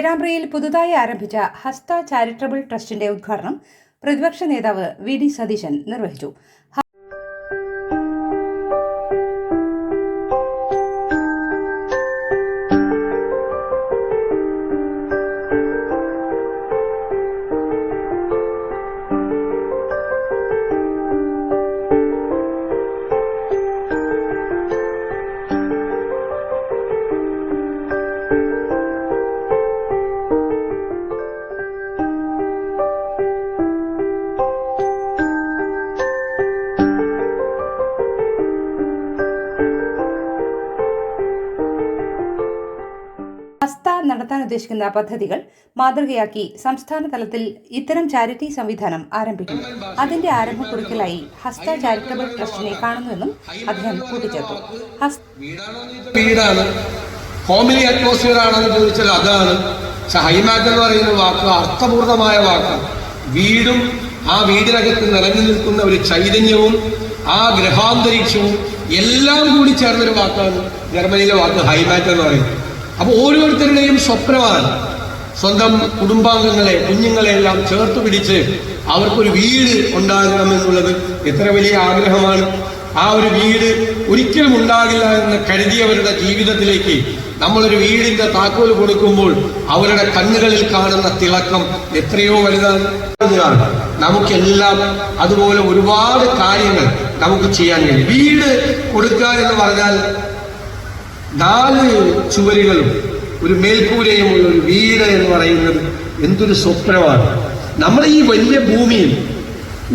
പേരാമ്പ്രയിൽ പുതുതായി ആരംഭിച്ച ഹസ്ത ചാരിറ്റബിൾ ട്രസ്റ്റിന്റെ ഉദ്ഘാടനം പ്രതിപക്ഷ നേതാവ് വി ഡി സതീശൻ നിർവഹിച്ചു. നടത്താൻ ഉദ്ദേശിക്കുന്ന പദ്ധതികൾ മാതൃകയാക്കി സംസ്ഥാന തലത്തിൽ ഇത്തരം ചാരിറ്റി സംവിധാനം ആരംഭിക്കും അതിന്റെ ആരംഭ കുറിക്കലായി ഹസ്ത ചാരിറ്റബിൾ ട്രസ്റ്റിനെ കാണുന്നുവെന്നും അദ്ദേഹം കൂട്ടിച്ചേർത്തു. വീടാണ്. അറ്റ്മോസ്ഫിയർ ആണെന്ന് ചോദിച്ചാൽ അതാണ്. പക്ഷെ ഹൈമാറ്റ് എന്ന് പറയുന്ന വാക്ക് അർത്ഥപൂർണമായ വാക്കാണ്. വീടും ആ വീടിനകത്ത് നിറഞ്ഞു നിൽക്കുന്ന ഒരു ചൈതന്യവും ആ ഗ്രഹാന്തരീക്ഷവും എല്ലാം കൂടി ചേർന്നൊരു വാക്കാണ്. ജർമ്മനിയിലെ വാക്ക് ഹൈമാറ്റ് എന്ന് പറയുന്നത്. അപ്പൊ ഓരോരുത്തരുടെയും സ്വപ്നമാണ്. സ്വന്തം കുടുംബാംഗങ്ങളെ കുഞ്ഞുങ്ങളെ എല്ലാം ചേർത്ത് പിടിച്ച് അവർക്കൊരു വീട് ഉണ്ടാകണം എന്നുള്ളത് എത്ര വലിയ ആഗ്രഹമാണ്. ആ ഒരു വീട് ഒരിക്കലും ഉണ്ടാകില്ല എന്ന് കരുതിയവരുടെ ജീവിതത്തിലേക്ക് നമ്മളൊരു വീടിന്റെ താക്കോൽ കൊടുക്കുമ്പോൾ അവരുടെ കണ്ണുകളിൽ കാണുന്ന തിളക്കം എത്രയോ വലുതാണ്. നമുക്കെല്ലാം അതുപോലെ ഒരുപാട് കാര്യങ്ങൾ നമുക്ക് ചെയ്യാൻ കഴിയും. വീട് കൊടുക്കുക എന്ന് പറഞ്ഞാൽ നാല് ചുവരുകളും ഒരു മേൽക്കൂരയും ഒരു വീട് എന്ന് പറയുന്നത് എന്തൊരു സ്വപ്നമാണ്. നമ്മുടെ ഈ വലിയ ഭൂമിയിൽ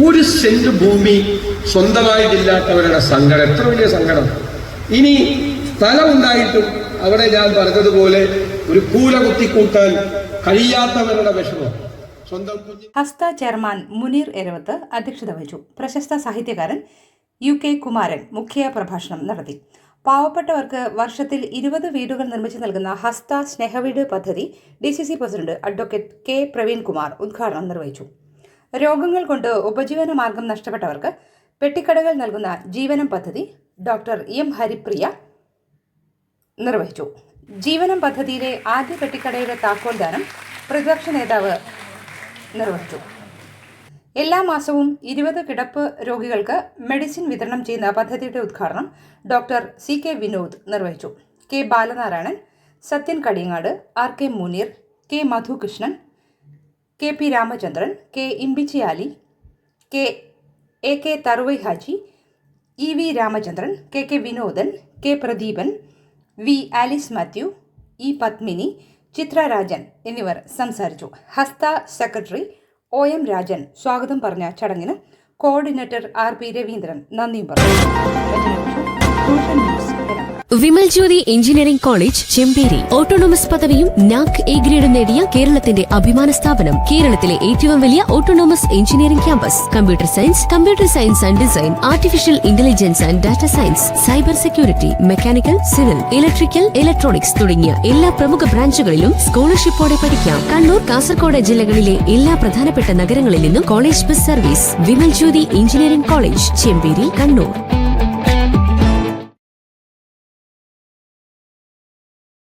ഒരു സെന്റ് ഭൂമി സ്വന്തമായിട്ടില്ലാത്തവരുടെ സങ്കടം. എത്ര വലിയ സങ്കടം. ഇനി സ്ഥലം ഉണ്ടായിട്ടും അവിടെ ഞാൻ പറഞ്ഞതുപോലെ ഒരു കൂല കുത്തിക്കൂട്ടാൻ കഴിയാത്തവരുടെ വിഷമം. ഹസ്ത ചെയർമാൻ മുനീർ എരവത്ത് അധ്യക്ഷത വഹിച്ചു. പ്രശസ്ത സാഹിത്യകാരൻ യു കെ കുമാരൻ മുഖ്യ പ്രഭാഷണം നടത്തി. പാവപ്പെട്ടവർക്ക് വർഷത്തിൽ ഇരുപത് വീടുകൾ നിർമ്മിച്ചു നൽകുന്ന ഹസ്ത സ്നേഹവീട് പദ്ധതി D C C president advocate K Praveenkumar ഉദ്ഘാടനം നിർവഹിച്ചു. രോഗങ്ങൾ കൊണ്ട് ഉപജീവന മാർഗം നഷ്ടപ്പെട്ടവർക്ക് പെട്ടിക്കടകൾ നൽകുന്ന ജീവനം പദ്ധതി ഡോക്ടർ എം ഹരിപ്രിയ നിർവഹിച്ചു. ജീവനം പദ്ധതിയിലെ ആദ്യ പെട്ടിക്കടയുടെ താക്കോൽദാനം പ്രതിപക്ഷ നേതാവ് നിർവഹിച്ചു. എല്ലാ മാസവും ഇരുപത് കിടപ്പ് രോഗികൾക്ക് മെഡിസിൻ വിതരണം ചെയ്യുന്ന പദ്ധതിയുടെ ഉദ്ഘാടനം ഡോക്ടർ സി കെ വിനോദ് നിർവഹിച്ചു. K Balanarayanan Sathyan Kadiyangad R K Muneer K Madhukrishnan K P Ramachandran K Imbichiyali K A K Tharuvai Haji E V Ramachandran K K Vinodan K Pradeepan V Alice Mathew E Padmini Chithra Rajan എന്നിവർ സംസാരിച്ചു. Hastha secretary O M Rajan സ്വാഗതം പറഞ്ഞ ചടങ്ങിന് coordinator R P Raveendran നന്ദിയും പറഞ്ഞു. Vimal Jyothi engineering college Chemperi. Autonomous പദവിയും NAAC A ഗ്രേഡും നേടിയ കേരളത്തിന്റെ അഭിമാന സ്ഥാപനം. കേരളത്തിലെ ഏറ്റവും വലിയ autonomous engineering campus. Computer science computer science and design artificial intelligence and data science cyber security mechanical civil electrical electronics തുടങ്ങിയ എല്ലാ പ്രമുഖ ബ്രാഞ്ചുകളിലും സ്കോളർഷിപ്പോടെ പഠിക്കാം. കണ്ണൂർ കാസർഗോഡ് ജില്ലകളിലെ എല്ലാ പ്രധാനപ്പെട്ട നഗരങ്ങളിൽ നിന്നും college bus service. Vimal Jyothi engineering college Chemperi Kannur.